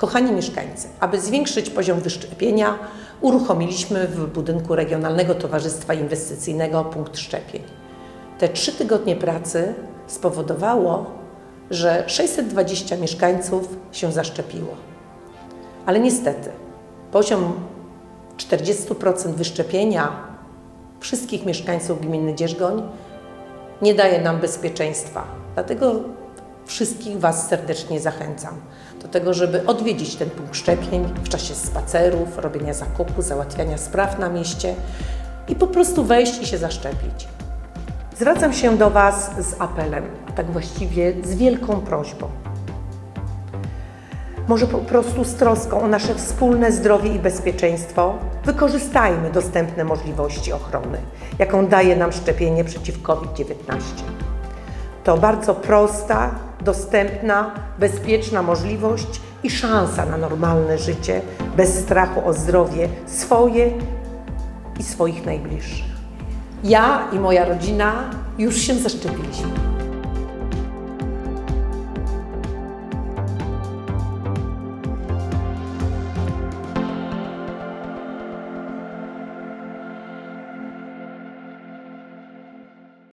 Kochani mieszkańcy, aby zwiększyć poziom wyszczepienia, uruchomiliśmy w budynku Regionalnego Towarzystwa Inwestycyjnego punkt szczepień. Te trzy tygodnie pracy spowodowało, że 620 mieszkańców się zaszczepiło. Ale niestety poziom 40% wyszczepienia wszystkich mieszkańców gminy Dzierżgoń nie daje nam bezpieczeństwa. Dlatego wszystkich Was serdecznie zachęcam do tego, żeby odwiedzić ten punkt szczepień w czasie spacerów, robienia zakupu, załatwiania spraw na mieście i po prostu wejść i się zaszczepić. Zwracam się do Was z apelem, a tak właściwie z wielką prośbą. Może po prostu z troską o nasze wspólne zdrowie i bezpieczeństwo wykorzystajmy dostępne możliwości ochrony, jaką daje nam szczepienie przeciw COVID-19. To bardzo prosta, dostępna, bezpieczna możliwość i szansa na normalne życie bez strachu o zdrowie swoje i swoich najbliższych. Ja i moja rodzina już się zaszczepiliśmy.